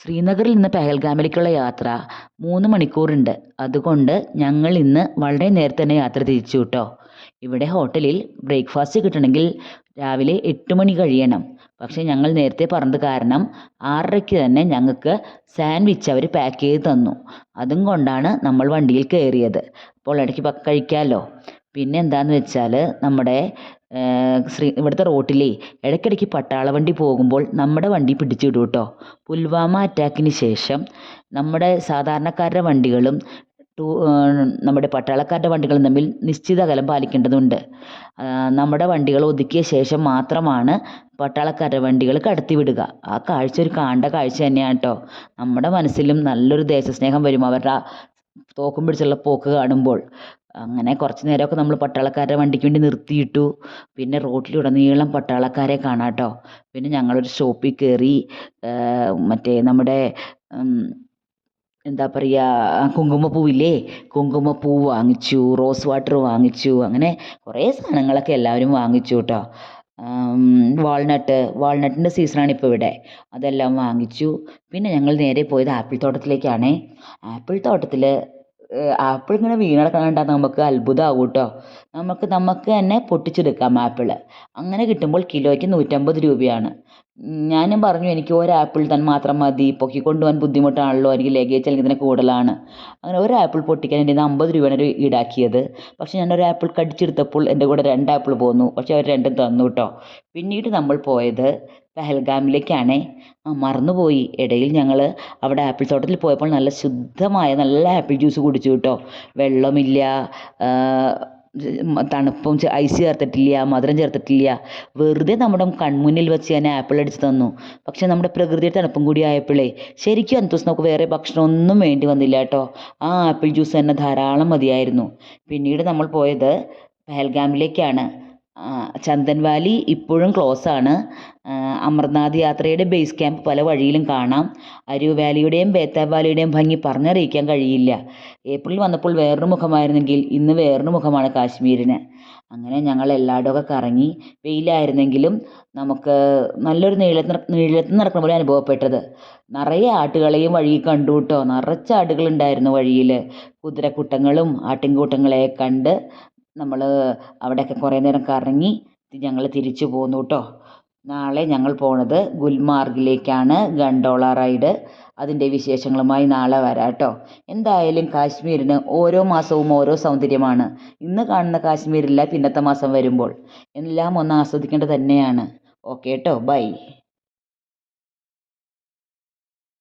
ശ്രീനഗറിൽ നിന്ന് പെഹൽഗാമിലേക്കുള്ള യാത്ര മൂന്ന് മണിക്കൂറുണ്ട്. അതുകൊണ്ട് ഞങ്ങൾ ഇന്ന് വളരെ നേരത്തെ തന്നെ യാത്ര തിരിച്ചു കേട്ടോ. ഇവിടെ ഹോട്ടലിൽ ബ്രേക്ക്ഫാസ്റ്റ് കിട്ടണമെങ്കിൽ രാവിലെ എട്ട് മണി കഴിയണം. പക്ഷേ ഞങ്ങൾ നേരത്തെ പറഞ്ഞത് കാരണം ആറരയ്ക്ക് തന്നെ ഞങ്ങൾക്ക് സാൻഡ്വിച്ച് അവർ പാക്ക് ചെയ്ത് തന്നു. അതും കൊണ്ടാണ് നമ്മൾ വണ്ടിയിൽ കയറിയത്. അപ്പോൾ ഇടയ്ക്ക് കഴിക്കാമല്ലോ പിന്നെ എന്താണെന്ന് വെച്ചാൽ നമ്മുടെ ശ്രീ ഇവിടുത്തെ റോട്ടിലെ ഇടയ്ക്കിടയ്ക്ക് പട്ടാള വണ്ടി പോകുമ്പോൾ നമ്മുടെ വണ്ടി പിടിച്ചിടും കേട്ടോ പുൽവാമ അറ്റാക്കിന് ശേഷം നമ്മുടെ സാധാരണക്കാരുടെ വണ്ടികളും ടൂ നമ്മുടെ പട്ടാളക്കാരുടെ വണ്ടികളും തമ്മിൽ നിശ്ചിത അകലം പാലിക്കേണ്ടതുണ്ട്. നമ്മുടെ വണ്ടികൾ ഒതുക്കിയ ശേഷം മാത്രമാണ് പട്ടാളക്കാരുടെ വണ്ടികൾ കടത്തിവിടുക. ആ കാഴ്ച ഒരു കാണ്ട കാഴ്ച തന്നെയാണ് കേട്ടോ നമ്മുടെ മനസ്സിലും നല്ലൊരു ദേശസ്നേഹം വരും അവരുടെ തോക്കും പിടിച്ചുള്ള പോക്ക് കാണുമ്പോൾ. അങ്ങനെ കുറച്ച് നേരമൊക്കെ നമ്മൾ പട്ടാളക്കാരുടെ വണ്ടിക്ക് വേണ്ടി നിർത്തിയിട്ടു. പിന്നെ റോട്ടിലുടനീളം പട്ടാളക്കാരെ കാണാം കേട്ടോ പിന്നെ ഞങ്ങളൊരു ഷോപ്പിൽ കയറി മറ്റേ നമ്മുടെ എന്താ പറയുക കുങ്കുമപ്പൂവില്ലേ? കുങ്കുമപ്പൂ വാങ്ങിച്ചു റോസ് വാട്ടർ വാങ്ങിച്ചു അങ്ങനെ കുറേ സാധനങ്ങളൊക്കെ എല്ലാവരും വാങ്ങിച്ചു കേട്ടോ വാൾനട്ട് വാൾനട്ടിന്റെ സീസണാണ് ഇപ്പോൾ ഇവിടെ. അതെല്ലാം വാങ്ങിച്ചു. പിന്നെ ഞങ്ങൾ നേരെ പോയത് ആപ്പിൾ തോട്ടത്തിലേക്കാണ്. ആപ്പിൾ തോട്ടത്തിൽ ആപ്പിൾ ഇങ്ങനെ വീണ് കിടക്കുന്നത് കണ്ടാൽ നമുക്ക് അത്ഭുതമാവും കേട്ടോ നമുക്ക് നമുക്ക് തന്നെ പൊട്ടിച്ചെടുക്കാം ആപ്പിൾ അങ്ങനെ കിട്ടുമ്പോൾ കിലോയ്ക്ക് നൂറ്റമ്പത് രൂപയാണ്. ഞാനും പറഞ്ഞു എനിക്ക് ഒരു ആപ്പിൾ തന്നെ മാത്രം മതി. പൊക്കിക്കൊണ്ട് പോകാൻ ബുദ്ധിമുട്ടാണല്ലോ. എനിക്ക് ലഗേജ് അല്ലെങ്കിൽ ഇതിന് കൂടുതലാണ്. അങ്ങനെ ഒരു ആപ്പിൾ പൊട്ടിക്കാൻ എന്റെ അമ്പത് രൂപയാണ് ഒരു ഈടാക്കിയത്. പക്ഷേ ഞാൻ ഒരു ആപ്പിൾ കടിച്ചെടുത്തപ്പോൾ എന്റെ കൂടെ രണ്ട് ആപ്പിൾ പോന്നു. പക്ഷേ അവർ രണ്ടും തന്നു കേട്ടോ പിന്നീട് നമ്മൾ പോയത് പെഹൽഗാമിലേക്കാണ്. മറന്നുപോയി. ഇടയിൽ ഞങ്ങൾ അവിടെ ആപ്പിൾ തോട്ടത്തിൽ പോയപ്പോൾ നല്ല ശുദ്ധമായ നല്ല ആപ്പിൾ ജ്യൂസ് കുടിച്ചു കേട്ടോ വെള്ളമില്ല തണുപ്പും ഐസ് ചേർത്തിട്ടില്ല മധുരം ചേർത്തിട്ടില്ല. വെറുതെ നമ്മുടെ കൺമുന്നിൽ വെച്ച് തന്നെ ആപ്പിൾ അടിച്ച് തന്നു. പക്ഷെ നമ്മുടെ പ്രകൃതിയുടെ തണുപ്പും കൂടി ആയപ്പോഴേ ശരിക്കും അന്നത്തെ ദിവസം നമുക്ക് വേറെ ഭക്ഷണമൊന്നും വേണ്ടി വന്നില്ല കേട്ടോ. ആ ആപ്പിൾ ജ്യൂസ് തന്നെ ധാരാളം മതിയായിരുന്നു. പിന്നീട് നമ്മൾ പോയത് പെഹൽഗാമിലേക്കാണ്. ചന്ദൻ വാലി ഇപ്പോഴും ക്ലോസ് ആണ്. അമർനാഥ് യാത്രയുടെ ബേസ് ക്യാമ്പ് പല വഴിയിലും കാണാം. അരൂ വാലിയുടെയും ബേത്താബ് വാലിയുടെയും ഭംഗി പറഞ്ഞറിയിക്കാൻ കഴിയില്ല. ഏപ്രിൽ വന്നപ്പോൾ വേറൊരു മുഖമായിരുന്നെങ്കിൽ ഇന്ന് വേറൊരു മുഖമാണ് കാശ്മീരിന്. അങ്ങനെ ഞങ്ങൾ എല്ലായിടമൊക്കെ കറങ്ങി വെയിലായിരുന്നെങ്കിലും നമുക്ക് നല്ലൊരു നീളത്ത് നീളത്തിൽ നടക്കുന്ന പോലെ അനുഭവപ്പെട്ടത്. നിറയെ ആട്ടുകളെയും വഴി കണ്ടു കേട്ടോ നിറച്ച് ആടുകളുണ്ടായിരുന്നു വഴിയിൽ കുതിരക്കൂട്ടങ്ങളും ആട്ടിൻകൂട്ടങ്ങളെ കണ്ട് നമ്മൾ അവിടെയൊക്കെ കുറേ നേരം കറങ്ങി ഞങ്ങൾ തിരിച്ചു പോന്നു കേട്ടോ നാളെ ഞങ്ങൾ പോണത് ഗുൽമാർഗിലേക്കാണ് ഗണ്ടോള റൈഡ്. അതിന്റെ വിശേഷങ്ങളുമായി നാളെ വരാം കേട്ടോ എന്തായാലും കാശ്മീരിന് ഓരോ മാസവും ഓരോ സൗന്ദര്യമാണ്. ഇന്ന് കാണുന്ന കാശ്മീരില്ല പിന്നത്തെ മാസം വരുമ്പോൾ. എല്ലാം ഒന്ന് ആസ്വദിക്കേണ്ടത് തന്നെയാണ്. ഓക്കെ കേട്ടോ ബൈ.